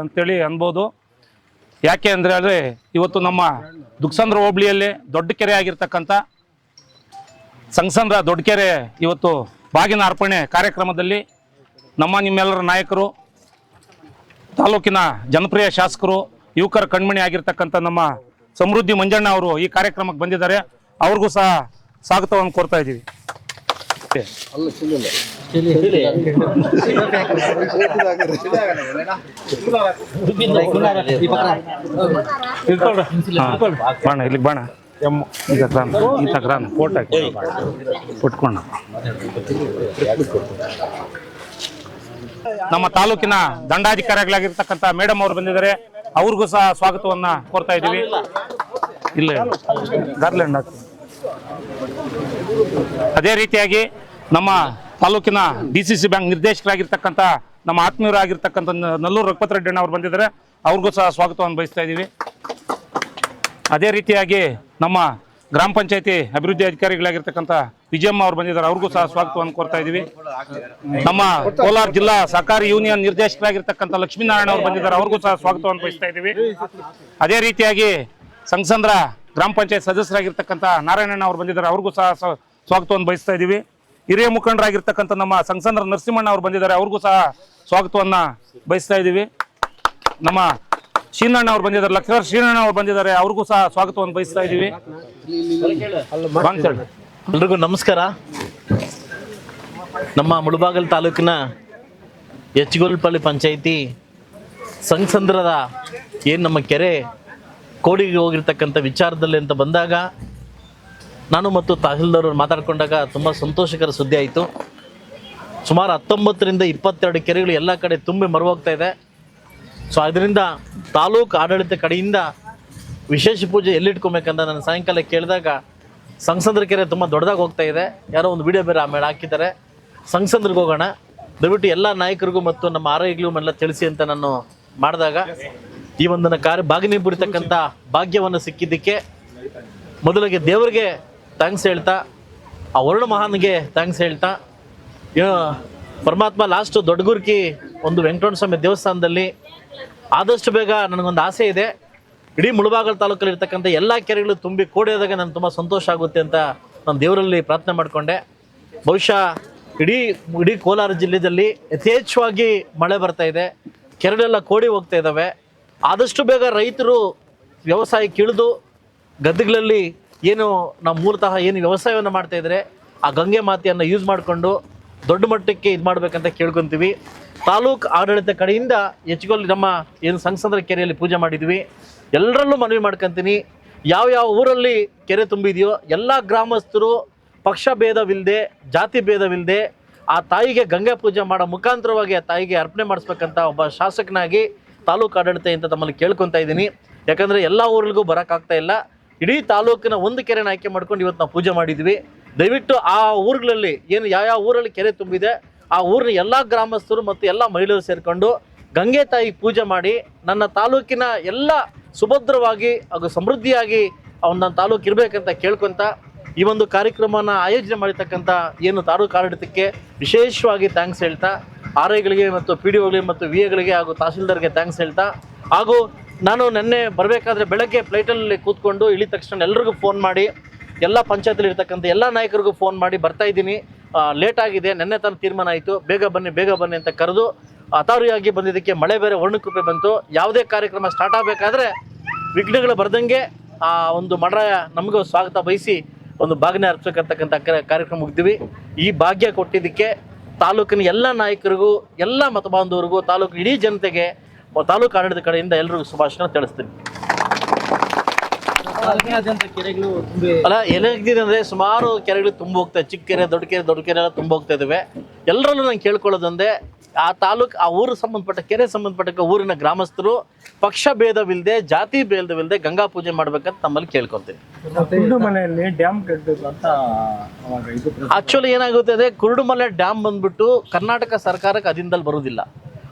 ಅಂತೇಳಿ ಅನ್ಬೋದು. ಯಾಕೆ ಅಂದರೆ ಆದರೆ ಇವತ್ತು ನಮ್ಮ ದುಕ್ಸಂದ್ರ ಹೋಬಳಿಯಲ್ಲಿ ದೊಡ್ಡ ಕೆರೆ ಆಗಿರ್ತಕ್ಕಂಥ ಸಂಗಸಂದ್ರ ದೊಡ್ಡಕೆರೆ ಇವತ್ತು ಬಾಗಿನ ಅರ್ಪಣೆ ಕಾರ್ಯಕ್ರಮದಲ್ಲಿ ನಮ್ಮ ನಿಮ್ಮೆಲ್ಲರ ನಾಯಕರು, ತಾಲೂಕಿನ ಜನಪ್ರಿಯ ಶಾಸಕರು, ಯುವಕರ ಕಣ್ಮಣಿ ಆಗಿರ್ತಕ್ಕಂಥ ನಮ್ಮ ಸಮೃದ್ಧಿ ಮಂಜಣ್ಣ ಅವರು ಈ ಕಾರ್ಯಕ್ರಮಕ್ಕೆ ಬಂದಿದ್ದಾರೆ. ಅವ್ರಿಗೂ ಸಹ ಸ್ವಾಗತವನ್ನು ಕೋರ್ತಾ ಇದ್ದೀವಿ. ಬಾಣ ಇಲ್ಲಿಗೆ ಬಾಣ. ಈಗ ಕ್ರಾನ್ ಈತ ಕ್ರಾನ್ ಫೋಟೋ ಕೊಟ್ಕೊಂಡ ನಮ್ಮ ತಾಲೂಕಿನ ದಂಡಾಧಿಕಾರಿಗಳಾಗಿರ್ತಕ್ಕಂಥ ಮೇಡಮ್ ಅವರು ಬಂದಿದ್ದಾರೆ. ಅವ್ರಿಗೂ ಸಹ ಸ್ವಾಗತವನ್ನ ಕೋರ್ತಾ ಇದ್ದೀವಿ. ಇಲ್ಲ ಗಾರ್ಲೆಂಡ್ ಹಾಕಿ. ಅದೇ ರೀತಿಯಾಗಿ ನಮ್ಮ ತಾಲೂಕಿನ ಡಿ ಸಿ ಸಿ ಬ್ಯಾಂಕ್ ನಿರ್ದೇಶಕರಾಗಿರ್ತಕ್ಕಂಥ ನಮ್ಮ ಆತ್ಮೀಯರಾಗಿರ್ತಕ್ಕಂಥ ನಲ್ಲೂರು ರಘುಪತ್ ರೆಡ್ಡಿ ಅವ್ರು ಬಂದಿದ್ದಾರೆ. ಅವ್ರಿಗೂ ಸಹ ಸ್ವಾಗತವನ್ನು ಬಯಸ್ತಾ ಇದ್ದೀವಿ. ಅದೇ ರೀತಿಯಾಗಿ ನಮ್ಮ ಗ್ರಾಮ ಪಂಚಾಯತಿ ಅಭಿವೃದ್ಧಿ ಅಧಿಕಾರಿಗಳಾಗಿರ್ತಕ್ಕಂಥ ವಿಜಯಮ್ಮ ಅವ್ರು ಬಂದಿದ್ದಾರೆ. ಅವ್ರಿಗೂ ಸಹ ಸ್ವಾಗತವನ್ನು ಕೋರ್ತಾ ಇದ್ದೀವಿ. ನಮ್ಮ ಕೋಲಾರ ಜಿಲ್ಲಾ ಸಹಕಾರಿ ಯೂನಿಯನ್ ನಿರ್ದೇಶಕರಾಗಿರ್ತಕ್ಕಂಥ ಲಕ್ಷ್ಮೀನಾರಾಯಣ ಅವರು ಬಂದಿದ್ದಾರೆ. ಅವ್ರಿಗೂ ಸಹ ಸ್ವಾಗತವನ್ನು ಬಯಸ್ತಾ ಇದ್ದೀವಿ. ಅದೇ ರೀತಿಯಾಗಿ ಸಂಘಸಂದ್ರ ಗ್ರಾಮ ಪಂಚಾಯತ್ ಸದಸ್ಯರಾಗಿರ್ತಕ್ಕಂಥ ನಾರಾಯಣಣ್ಣ ಅವರು ಬಂದಿದ್ದಾರೆ. ಅವ್ರಿಗೂ ಸಹ ಸ್ವಾಗತವನ್ನು ಬಯಸ್ತಾ ಇದ್ದೀವಿ. ಹಿರಿಯ ಮುಖಂಡರಾಗಿರ್ತಕ್ಕಂಥ ನಮ್ಮ ಸಂಸಂದ್ರ ನರಸಿಂಹಣ್ಣ ಅವರು ಬಂದಿದ್ದಾರೆ. ಅವ್ರಿಗೂ ಸಹ ಸ್ವಾಗತವನ್ನ ಬಯಸ್ತಾ ಇದ್ದೀವಿ ನಮ್ಮ ಶ್ರೀನಣ್ಣ ಅವ್ರು ಬಂದಿದ್ದಾರೆ. ಲಕ್ಷ್ಮಣ ಶ್ರೀನಣ್ಣ ಅವ್ರು ಬಂದಿದ್ದಾರೆ. ಅವ್ರಿಗೂ ಸಹ ಸ್ವಾಗತವನ್ನು ಬಯಸ್ತಾ ಇದ್ದೀವಿ. ಎಲ್ರಿಗೂ ನಮಸ್ಕಾರ. ನಮ್ಮ ಮುಳಬಾಗಲ್ ತಾಲೂಕಿನ ಎಚ್ಗೋಲ್ಪಳ್ಳಿ ಪಂಚಾಯಿತಿ ಸಂಸಂದ್ರದ ಏನು ನಮ್ಮ ಕೆರೆ, ಕೋಡಿಗೆ ಹೋಗಿರ್ತಕ್ಕಂಥ ವಿಚಾರದಲ್ಲಿ ಅಂತ ಬಂದಾಗ ನಾನು ಮತ್ತು ತಹಸೀಲ್ದಾರ್ ಮಾತಾಡಿಕೊಂಡಾಗ ತುಂಬ ಸಂತೋಷಕರ ಸುದ್ದಿ ಆಯಿತು. ಸುಮಾರು ಹತ್ತೊಂಬತ್ತರಿಂದ ಇಪ್ಪತ್ತೆರಡು ಕೆರೆಗಳು ಎಲ್ಲ ಕಡೆ ತುಂಬಿ ಮರುವಾಗ್ತಾ ಇದೆ. ಸೊ ಅದರಿಂದ ತಾಲೂಕು ಆಡಳಿತ ಕಡೆಯಿಂದ ವಿಶೇಷ ಪೂಜೆ ಎಲ್ಲಿಟ್ಕೊಬೇಕಂತ ನಾನು ಸಾಯಂಕಾಲ ಕೇಳಿದಾಗ ಸಂಗಸಂದ್ರ ಕೆರೆ ತುಂಬ ದೊಡ್ಡದಾಗಿ ಹೋಗ್ತಾ ಇದೆ. ಯಾರೋ ಒಂದು ವಿಡಿಯೋ ಬೇರೆ ಆಮೇಲೆ ಹಾಕಿದ್ದಾರೆ. ಸಂಗಸಂದ್ರಿಗೆ ಹೋಗೋಣ. ದಯವಿಟ್ಟು ಎಲ್ಲ ನಾಯಕರಿಗೂ ಮತ್ತು ನಮ್ಮ ಆರೋಗ್ಯಗಳಿಗೂ ಎಲ್ಲ ತಿಳಿಸಿ ಅಂತ ನಾನು ಮಾಡಿದಾಗ ಈ ಒಂದನ್ನು ಕಾರ್ಯ ಬಾಗಿನಿ ಬಿಡ್ತಕ್ಕಂಥ ಭಾಗ್ಯವನ್ನು ಸಿಕ್ಕಿದ್ದಕ್ಕೆ ಮೊದಲಿಗೆ ದೇವರಿಗೆ ಥ್ಯಾಂಕ್ಸ್ ಹೇಳ್ತಾ ಆ ವರುಣ ಮಹಾನ್ಗೆ ಥ್ಯಾಂಕ್ಸ್ ಹೇಳ್ತಾ ಪರಮಾತ್ಮ ಲಾಸ್ಟು ದೊಡ್ಡಗುರ್ಕಿ ಒಂದು ವೆಂಕಟರಮಣ ಸ್ವಾಮಿ ದೇವಸ್ಥಾನದಲ್ಲಿ ಆದಷ್ಟು ಬೇಗ ನನಗೊಂದು ಆಸೆ ಇದೆ. ಇಡೀ ಮುಳಬಾಗಲ್ ತಾಲೂಕಲ್ಲಿ ಇರ್ತಕ್ಕಂಥ ಎಲ್ಲ ಕೆರೆಗಳು ತುಂಬಿ ಕೋಡಿಯೋದಾಗ ನನಗೆ ತುಂಬ ಸಂತೋಷ ಆಗುತ್ತೆ ಅಂತ ನಾನು ದೇವರಲ್ಲಿ ಪ್ರಾರ್ಥನೆ ಮಾಡಿಕೊಂಡೆ. ಬಹುಶಃ ಇಡೀ ಇಡೀ ಕೋಲಾರ ಜಿಲ್ಲೆಯಲ್ಲಿ ಯಥೇಚ್ಛವಾಗಿ ಮಳೆ ಬರ್ತಾ ಇದೆ. ಕೆರೆಗಳೆಲ್ಲ ಕೋಡಿ ಹೋಗ್ತಾ ಇದ್ದಾವೆ. ಆದಷ್ಟು ಬೇಗ ರೈತರು ವ್ಯವಸಾಯಕ್ಕೆ ಇಳಿದು ಗದ್ದೆಗಳಲ್ಲಿ ಏನು ನಾವು ಮೂಲತಃ ಏನು ವ್ಯವಸಾಯವನ್ನು ಮಾಡ್ತಾ ಇದ್ದರೆ ಆ ಗಂಗೆ ಮಾತೆಯನ್ನು ಯೂಸ್ ಮಾಡಿಕೊಂಡು ದೊಡ್ಡ ಮಟ್ಟಕ್ಕೆ ಇದು ಮಾಡಬೇಕಂತ ಕೇಳ್ಕೊತೀವಿ. ತಾಲೂಕು ಆಡಳಿತ ಕಡೆಯಿಂದ ಹೆಚ್ಚುಗೊಲ್ ನಮ್ಮ ಏನು ಸಂಸದರ ಕೆರೆಯಲ್ಲಿ ಪೂಜೆ ಮಾಡಿದ್ವಿ. ಎಲ್ಲರಲ್ಲೂ ಮನವಿ ಮಾಡ್ಕೊತೀನಿ. ಯಾವ ಯಾವ ಊರಲ್ಲಿ ಕೆರೆ ತುಂಬಿದೆಯೋ ಎಲ್ಲ ಗ್ರಾಮಸ್ಥರು ಪಕ್ಷ ಭೇದವಿಲ್ಲದೆ, ಜಾತಿ ಭೇದವಿಲ್ಲದೆ ಆ ತಾಯಿಗೆ ಗಂಗೆ ಪೂಜೆ ಮಾಡೋ ಮುಖಾಂತರವಾಗಿ ಆ ತಾಯಿಗೆ ಅರ್ಪಣೆ ಮಾಡಿಸ್ಬೇಕಂತ ಒಬ್ಬ ಶಾಸಕನಾಗಿ ತಾಲೂಕು ಆಡಳಿತ ಅಂತ ತಮ್ಮಲ್ಲಿ ಕೇಳ್ಕೊತಾ ಇದ್ದೀನಿ. ಯಾಕಂದರೆ ಎಲ್ಲ ಊರಿಗೂ ಬರೋಕ್ಕಾಗ್ತಾ ಇಲ್ಲ. ಇಡೀ ತಾಲೂಕಿನ ಒಂದು ಕೆರೆನ ಆಯ್ಕೆ ಮಾಡ್ಕೊಂಡು ಇವತ್ತು ನಾವು ಪೂಜೆ ಮಾಡಿದ್ವಿ. ದಯವಿಟ್ಟು ಆ ಊರುಗಳಲ್ಲಿ ಏನು ಯಾವ ಊರಲ್ಲಿ ಕೆರೆ ತುಂಬಿದೆ, ಆ ಊರಿನ ಎಲ್ಲ ಗ್ರಾಮಸ್ಥರು ಮತ್ತು ಎಲ್ಲ ಮಹಿಳೆಯರು ಸೇರಿಕೊಂಡು ಗಂಗೆ ತಾಯಿ ಪೂಜೆ ಮಾಡಿ, ನನ್ನ ತಾಲೂಕಿನ ಎಲ್ಲ ಸುಭದ್ರವಾಗಿ ಹಾಗೂ ಸಮೃದ್ಧಿಯಾಗಿ ಅವ್ನು ನನ್ನ ತಾಲೂಕು ಇರಬೇಕಂತ ಕೇಳ್ಕೊಂತ ಈ ಒಂದು ಕಾರ್ಯಕ್ರಮನ ಆಯೋಜನೆ ಮಾಡಿರ್ತಕ್ಕಂಥ ಏನು ತಾಲೂಕು ಆಡಳಿತಕ್ಕೆ ವಿಶೇಷವಾಗಿ ಥ್ಯಾಂಕ್ಸ್ ಹೇಳ್ತಾ ಆರ್ ಐಗಳಿಗೆ ಮತ್ತು ಪಿ ಡಿ ಒಗಳಿಗೆ ಮತ್ತು ವಿ ಎಗಳಿಗೆ ಹಾಗೂ ತಹಸೀಲ್ದಾರ್ಗೆ ಥ್ಯಾಂಕ್ಸ್ ಹೇಳ್ತಾ ಹಾಗೂ ನಾನು ನಿನ್ನೆ ಬರಬೇಕಾದ್ರೆ ಬೆಳಗ್ಗೆ ಫ್ಲೈಟಲ್ಲಿ ಕೂತ್ಕೊಂಡು ಇಳಿದ ತಕ್ಷಣ ಎಲ್ರಿಗೂ ಫೋನ್ ಮಾಡಿ, ಎಲ್ಲ ಪಂಚಾಯತಲ್ಲಿ ಇರ್ತಕ್ಕಂಥ ಎಲ್ಲ ನಾಯಕರಿಗೂ ಫೋನ್ ಮಾಡಿ ಬರ್ತಾ ಇದ್ದೀನಿ. ಲೇಟ್ ಆಗಿದೆ, ನೆನ್ನೆ ತಾನು ತೀರ್ಮಾನ ಆಯಿತು. ಬೇಗ ಬನ್ನಿ ಬೇಗ ಬನ್ನಿ ಅಂತ ಕರೆದು ಅತಾರಿಯಾಗಿ ಬಂದಿದ್ದಕ್ಕೆ ಮಳೆ ಬೇರೆ ವರ್ಣಕೃಪೆ ಬಂತು. ಯಾವುದೇ ಕಾರ್ಯಕ್ರಮ ಸ್ಟಾರ್ಟ್ ಆಗಬೇಕಾದ್ರೆ ವಿಘ್ನಗಳು ಬರ್ದಂಗೆ ಆ ಒಂದು ಮಡ ನಮಗೂ ಸ್ವಾಗತ ಬಯಸಿ ಒಂದು ಭಾಗನೆ ಅರ್ಪಿಸಕ್ಕಂತಕ್ಕಂಥ ಕಾರ್ಯಕ್ರಮ ಮುಗಿದ್ವಿ. ಈ ಭಾಗ್ಯ ಕೊಟ್ಟಿದ್ದಕ್ಕೆ ತಾಲೂಕಿನ ಎಲ್ಲ ನಾಯಕರಿಗೂ, ಎಲ್ಲ ಮತಬಾಂಧವರಿಗೂ ತಾಲೂಕು ಇಡೀ ಜನತೆಗೆ ತಾಲೂಕು ಆಡಳಿತ ಕಡೆಯಿಂದ ಎಲ್ರಿಗೂ ಶುಭಾಶಯ ತಿಳಿಸ್ತೀನಿ. ಅಲ್ಲ ಏನಾಗಿದೆ ಅಂದ್ರೆ ಸುಮಾರು ಕೆರೆಗಳು ತುಂಬ ಹೋಗ್ತಾ ಚಿಕ್ಕ ಕೆರೆ ದೊಡ್ಡ ಕೆರೆ ದೊಡ್ಡ ಕೆರೆ ಎಲ್ಲ ತುಂಬ ಹೋಗ್ತಾ ಇದಾವೆ. ಎಲ್ಲರಲ್ಲೂ ನಾನು ಕೇಳ್ಕೊಳ್ಳೋದಂದ್ರೆ ಆ ತಾಲೂಕು ಆ ಊರು ಸಂಬಂಧಪಟ್ಟ ಕೆರೆ ಸಂಬಂಧಪಟ್ಟ ಊರಿನ ಗ್ರಾಮಸ್ಥರು ಪಕ್ಷ ಭೇದವಿಲ್ಲದೆ ಜಾತಿ ಭೇದವಿಲ್ಲದೆ ಗಂಗಾ ಪೂಜೆ ಮಾಡ್ಬೇಕಂತ ಕೇಳ್ಕೊತೀನಿ ಅವಾಗ ಇದು ಆಕ್ಚುಲಿ ಏನಾಗುತ್ತೆ ಅಂದ್ರೆ ಕುರುಡುಮಲೆ ಡ್ಯಾಮ್ ಬಂದ್ಬಿಟ್ಟು ಕರ್ನಾಟಕ ಸರ್ಕಾರಕ್ಕೆ ಅದಿಂದಲ್ಲಿ ಬರುವುದಿಲ್ಲ.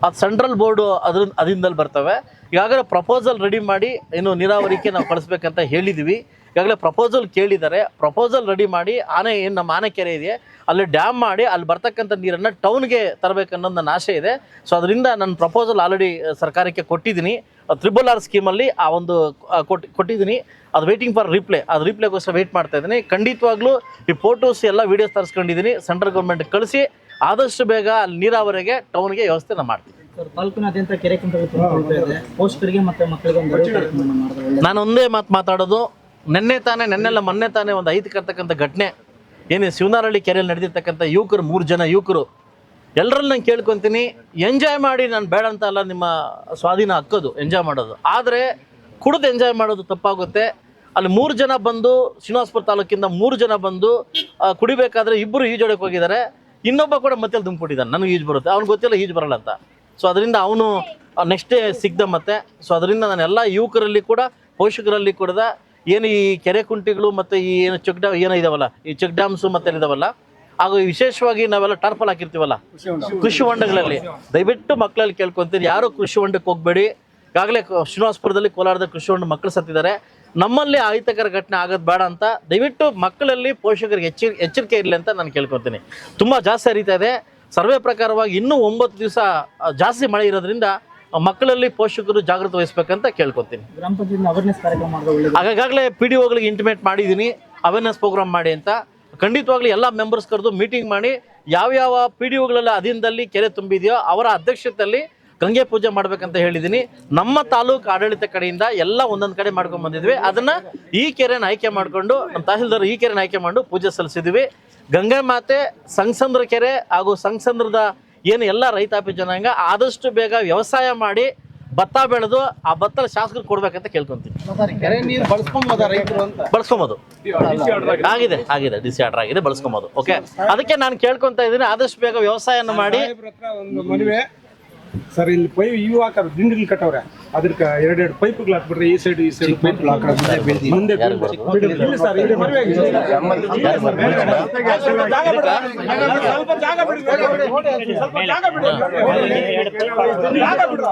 ಅದು ಸೆಂಟ್ರಲ್ ಬೋರ್ಡು ಅದ್ರ ಅದರಿಂದಲ್ಲಿ ಬರ್ತವೆ. ಈಗಾಗಲೇ ಪ್ರಪೋಸಲ್ ರೆಡಿ ಮಾಡಿ ಇನ್ನು ನೀರಾವರಿಗೆ ನಾವು ಕಳಿಸ್ಬೇಕಂತ ಹೇಳಿದ್ವಿ. ಈಗಾಗಲೇ ಪ್ರಪೋಸಲ್ ಕೇಳಿದ್ದಾರೆ. ಪ್ರಪೋಸಲ್ ರೆಡಿ ಮಾಡಿ ಆನೆ ಏನು ನಮ್ಮ ಆನೆ ಕೆರೆ ಇದೆ ಅಲ್ಲಿ ಡ್ಯಾಮ್ ಮಾಡಿ ಅಲ್ಲಿ ಬರ್ತಕ್ಕಂಥ ನೀರನ್ನು ಟೌನ್ಗೆ ತರಬೇಕನ್ನೋದು ನನ್ನ ಆಸೆ ಇದೆ. ಸೊ ಅದರಿಂದ ನನ್ನ ಪ್ರಪೋಸಲ್ ಆಲ್ರೆಡಿ ಸರ್ಕಾರಕ್ಕೆ ಕೊಟ್ಟಿದ್ದೀನಿ. ತ್ರಿಬಲ್ ಆರ್ ಸ್ಕೀಮಲ್ಲಿ ಆ ಒಂದು ಕೊಟ್ಟು ಕೊಟ್ಟಿದ್ದೀನಿ. ಅದು ವೇಟಿಂಗ್ ಫಾರ್ ರಿಪ್ಲೈ ಅದು ರಿಪ್ಲೈಗೋಸ್ಕರ ವೆಯ್ಟ್ ಮಾಡ್ತಾ ಇದ್ದೀನಿ. ಖಂಡಿತವಾಗ್ಲೂ ಈ ಫೋಟೋಸ್ ಎಲ್ಲ ವೀಡಿಯೋಸ್ ತರಿಸ್ಕೊಂಡಿದ್ದೀನಿ. ಸೆಂಟ್ರಲ್ ಗೌರ್ಮೆಂಟ್ ಕಳಿಸಿ. ಆದಷ್ಟು ಬೇಗ ಅಲ್ಲಿ ನೀರಾವರಿಗೆ ಟೌನ್ಗೆ ವ್ಯವಸ್ಥೆ ಮಾಡ್ತೀವಿ. ತಾಲೂಕಿನಾದ್ಯಂತ ಕೆರೆ ಪೋಷಕರಿಗೆ ಮತ್ತೆ ಮಕ್ಕಳಿಗೆ ನಾನು ಒಂದೇ ಮಾತು ಮಾತಾಡೋದು ನೆನ್ನೆ ತಾನೇ ನೆನ್ನೆಲ್ಲ ಮೊನ್ನೆ ತಾನೇ ಒಂದು ಐತಿಕರ್ತಕ್ಕಂಥ ಘಟನೆ ಏನು ಶಿವನಾರಳ್ಳಿ ಕೆರೆಯಲ್ಲಿ ನಡೆದಿರ್ತಕ್ಕಂಥ ಯುವಕರು ಮೂರು ಜನ ಯುವಕರು ಎಲ್ಲರಲ್ಲಿ ನಾನು ಕೇಳ್ಕೊತೀನಿ ಎಂಜಾಯ್ ಮಾಡಿ ನಾನು ಬೇಡ ಅಂತ ಅಲ್ಲ ನಿಮ್ಮ ಸ್ವಾಧೀನ ಹಾಕೋದು ಎಂಜಾಯ್ ಮಾಡೋದು. ಆದರೆ ಕುಡಿದು ಎಂಜಾಯ್ ಮಾಡೋದು ತಪ್ಪಾಗುತ್ತೆ. ಅಲ್ಲಿ ಮೂರು ಜನ ಬಂದು ಶ್ರೀನಿವಾಸಪುರ ತಾಲೂಕಿಂದ ಮೂರು ಜನ ಬಂದು ಕುಡಿಬೇಕಾದ್ರೆ ಇಬ್ಬರು ಈಜೋಡಕ್ಕೆ ಹೋಗಿದ್ದಾರೆ. ಇನ್ನೊಬ್ಬ ಕೂಡ ಮತ್ತೆ ತುಂಬಿಟ್ಟಿದ್ದಾನೆ ನನಗೆ ಈಜು ಬರುತ್ತೆ. ಅವ್ನು ಗೊತ್ತಿಲ್ಲ ಈಜು ಬರಲ್ಲ ಅಂತ. ಸೊ ಅದರಿಂದ ಅವನು ನೆಕ್ಸ್ಟ್ ಡೇ ಸಿಗ್ದ ಮತ್ತೆ. ಸೊ ಅದರಿಂದ ನಾನು ಎಲ್ಲ ಯುವಕರಲ್ಲಿ ಕೂಡ, ಪೋಷಕರಲ್ಲಿ ಕೂಡ, ಏನು ಈ ಕೆರೆ ಕುಂಟಿಗಳು ಮತ್ತು ಈ ಏನು ಚೆಕ್ ಡ್ಯಾಮ್ ಏನೋ ಇದಾವಲ್ಲ, ಈ ಚೆಕ್ ಡ್ಯಾಮ್ಸು ಮತ್ತೆ ಇದಾವಲ್ಲ, ಹಾಗೂ ವಿಶೇಷವಾಗಿ ನಾವೆಲ್ಲ ಟಾರ್ಪಲ್ ಹಾಕಿರ್ತೀವಲ್ಲ, ಕೃಷಿ ಹೊಂಡಗಳಲ್ಲಿ. ದಯವಿಟ್ಟು ಮಕ್ಕಳಲ್ಲಿ ಕೇಳ್ಕೊತೀನಿ ಯಾರು ಕೃಷಿ ಹೊಂಡಕ್ಕೆ ಹೋಗಬೇಡಿ. ಈಗಾಗಲೇ ಶ್ರೀನಿವಾಸಪುರದಲ್ಲಿ ಕೋಲಾರದ ಕೃಷಿ ಹೊಂಡ ಮಕ್ಕಳು ಸತ್ತಿದ್ದಾರೆ. ನಮ್ಮಲ್ಲಿ ಅಹಿತಕರ ಘಟನೆ ಆಗೋದು ಬೇಡ ಅಂತ ದಯವಿಟ್ಟು ಮಕ್ಕಳಲ್ಲಿ ಪೋಷಕರಿಗೆ ಎಚ್ಚ ಎಚ್ಚರಿಕೆ ಇರಲಿ ಅಂತ ನಾನು ಕೇಳ್ಕೊತೀನಿ ತುಂಬ ಜಾಸ್ತಿ ಹರಿತಾ ಇದೆ. ಸರ್ವೆ ಪ್ರಕಾರವಾಗಿ ಇನ್ನೂ ಒಂಬತ್ತು ದಿವಸ ಜಾಸ್ತಿ ಮಳೆ ಇರೋದ್ರಿಂದ ಮಕ್ಕಳಲ್ಲಿ ಪೋಷಕರು ಜಾಗೃತಿ ವಹಿಸ್ಬೇಕಂತ ಕೇಳ್ಕೊತೀನಿ ಗ್ರಾಮ ಪಂಚಾಯತ್ ಅವೇರ್ನೆಸ್ ಕಾರ್ಯಕ್ರಮ ಮಾಡಿದ್ರೆ ಒಳ್ಳೇದು. ಆಗಾಗಲೇ ಪಿ ಡಿ ಓಗಳಿಗೆ ಇಂಟಿಮೇಟ್ ಮಾಡಿದ್ದೀನಿ. ಅವೇರ್ನೆಸ್ ಪ್ರೋಗ್ರಾಮ್ ಮಾಡಿ ಅಂತ. ಖಂಡಿತವಾಗ್ಲೂ ಎಲ್ಲ ಮೆಂಬರ್ಸ್ ಕರೆದು ಮೀಟಿಂಗ್ ಮಾಡಿ ಯಾವ್ಯಾವ ಪಿ ಡಿ ಒಗಳೆಲ್ಲ ಅಧೀನದಲ್ಲಿ ಕೆರೆ ತುಂಬಿದೆಯೋ ಅವರ ಅಧ್ಯಕ್ಷತೆಯಲ್ಲಿ ಗಂಗೆ ಪೂಜೆ ಮಾಡ್ಬೇಕಂತ ಹೇಳಿದ್ದೀನಿ ನಮ್ಮ ತಾಲೂಕು ಆಡಳಿತ ಕಡೆಯಿಂದ ಎಲ್ಲ ಒಂದೊಂದು ಕಡೆ ಮಾಡ್ಕೊಂಡು ಬಂದಿದ್ವಿ. ಅದನ್ನ ಈ ಕೆರೆನ ಆಯ್ಕೆ ಮಾಡಿಕೊಂಡು ನಮ್ಮ ತಹಸೀಲ್ದಾರ್ ಈ ಕೆರೆನ ಆಯ್ಕೆ ಮಾಡಿ ಪೂಜೆ ಸಲ್ಲಿಸಿದ್ವಿ. ಗಂಗಾ ಮಾತೆ ಸಂಗಸಂದ್ರ ಕೆರೆ ಹಾಗೂ ಸಂಗಸಂದ್ರದ ಏನು ಎಲ್ಲ ರೈತಾಪಿ ಜನಾಂಗ ಆದಷ್ಟು ಬೇಗ ವ್ಯವಸಾಯ ಮಾಡಿ ಭತ್ತ ಬೆಳೆದು ಆ ಭತ್ತ ಶಾಸಕರು ಕೊಡ್ಬೇಕಂತ ಕೇಳ್ಕೊಂತೀನಿ ಕೆರೆ ನೀರು ಬಳಸ್ಕೊಂಬೋದ ರೈತರು ಅಂತ? ಬಳಸ್ಕೊಬೋದು. ಆಗಿದೆ ಆಗಿದೆ. ಡಿಸಿ ಆರ್ಡರ್ ಆಗಿದೆ ಬಳಸ್ಕೊಬೋದು. ಓಕೆ ಅದಕ್ಕೆ ನಾನು ಕೇಳ್ಕೊಂತ ಇದ್ದೀನಿ. ಆದಷ್ಟು ಬೇಗ ವ್ಯವಸಾಯನ ಮಾಡಿ ಸರ್ ಇಲ್ಲಿ ಪೈ ಇವು ಹಾಕಾರ ದಿಂಡಿಲ್ ಕಟ್ಟವ್ರೆ. ಅದಕ್ಕೆ ಎರಡೆರಡು ಪೈಪ್ಗಳು ಹಾಕ್ಬಿಟ್ರೆ ಈ ಸೈಡ್ ಈ ಸೈಡ್ ಪೈಪ್ ಮುಂದೆ ಇಲ್ಲ ಸರ್ ಇಲ್ಲಿ ಮದುವೆ ಆಗಿದೆ. ಸ್ವಲ್ಪ ಜಾಗ ಬಿಡಿ ಸ್ವಲ್ಪ ಜಾಗ ಬಿಡು. ಜಾಗ ಬಿಡು.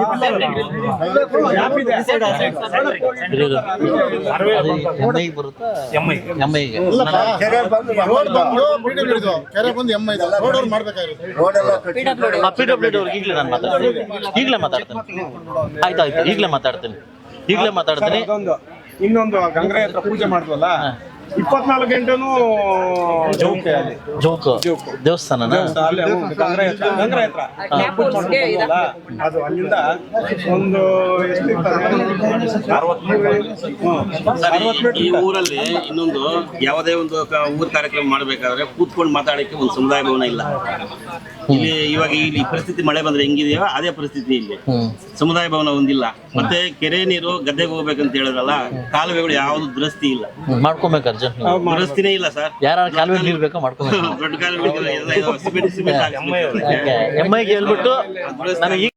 ಕೆರೆ ಬಂದು ರೋಡ್ ಬಂದು ಬಿಡಿ. ಬಿಡಿದು ಕೆರೆ ಬಂದು ಎಮ್ಮ ಇದೆ ರೋಡ್ ಅವ್ರು ಮಾಡ್ಬೇಕಾಗಿರುತ್ತೆ ಪಿ ಡಬ್ಲ್ಯೂ ಅವ್ರಿಗೆ ಈಗಲೇ ನಾನು ಮಾತಾಡ್ತೀನಿ. ಈಗಲೇ ಮಾತಾಡ್ತೀನಿ. ಆಯ್ತು ಆಯ್ತು. ಈಗಲೇ ಮಾತಾಡ್ತೀನಿ. ಈಗಲೇ ಮಾತಾಡ್ತೀನಿ. ಇನ್ನೊಂದು ಗಂಗರೆ ಹತ್ರ ಪೂಜೆ ಮಾಡಿದ್ವಲ್ಲ? ಇಪ್ಪತ್ನಾಲ್ಕು ಗಂಟೆನೂ ಜೋಕ್ ಅಲ್ಲಿ. ಜೋಕು. ದೇವಸ್ಥಾನನ? ಅಲ್ಲೇ ಹ್ಞೂ, ಗಂಗರೆ ಹತ್ರ ಗಂಗರೆ ಹತ್ರ ಪೂಜೆ ಮಾಡ್ಕೊಂಡ್ಬಂದ್ವಲ್ಲ, ಅದು ಅಲ್ಲಿಂದ ಒಂದು ಈ- ಊರಲ್ಲಿ ಇನ್ನೊಂದು ಯಾವುದೇ ಒಂದು ಕ- ಊರ್ ಕಾರ್ಯಕ್ರಮ ಮಾಡಬೇಕಾದ್ರೆ ಕೂತ್ಕೊಂಡು ಮಾತಾಡಕ್ಕೆ ಒಂದು ಸಮುದಾಯ ಭವನ ಇಲ್ಲ. ಇಲ್ಲಿ ಇವಾಗ ಇಲ್ಲಿ ಪರಿಸ್ಥಿತಿ ಮಳೆ ಬಂದ್ರೆ ಹೆಂಗಿದೆಯೋ ಅದೇ ಪರಿಸ್ಥಿತಿ ಇಲ್ಲಿ. ಸಮುದಾಯ ಭವನ ಒಂದಿಲ್ಲ. ಮತ್ತೆ ಕೆರೆ ನೀರು ಗದ್ದೆಗೆ ಹೋಗ್ಬೇಕಂತ ಹೇಳಿದ್ರಲ್ಲ ಕಾಲುವೆಗಳು ಯಾವ್ದು ದುರಸ್ತಿ ಇಲ್ಲ. ಮಾಡ್ಕೊಬೇಕು ದುರಸ್ತಿನೇ ಇಲ್ಲ ಸರ್. ಯಾರ ಕಾಲುವೆ ನೀರು ಬೇಕೋ ಮಾಡ್ಕೊಬೇಕು. ದೊಡ್ಡ ಕಾಲುವೆ ಎಲ್ಲ ಇದಾವೆ. ಸಿಮೆಂಟ್ ಸಿಮೆಂಟ್ ಹಾಕ್ಸ್ಬೇಕು ಅದಕ್ಕೆ. ಎಂ ಐಗೆ ಹೇಳ್ಬಿಟ್ಟು ನನಗೆ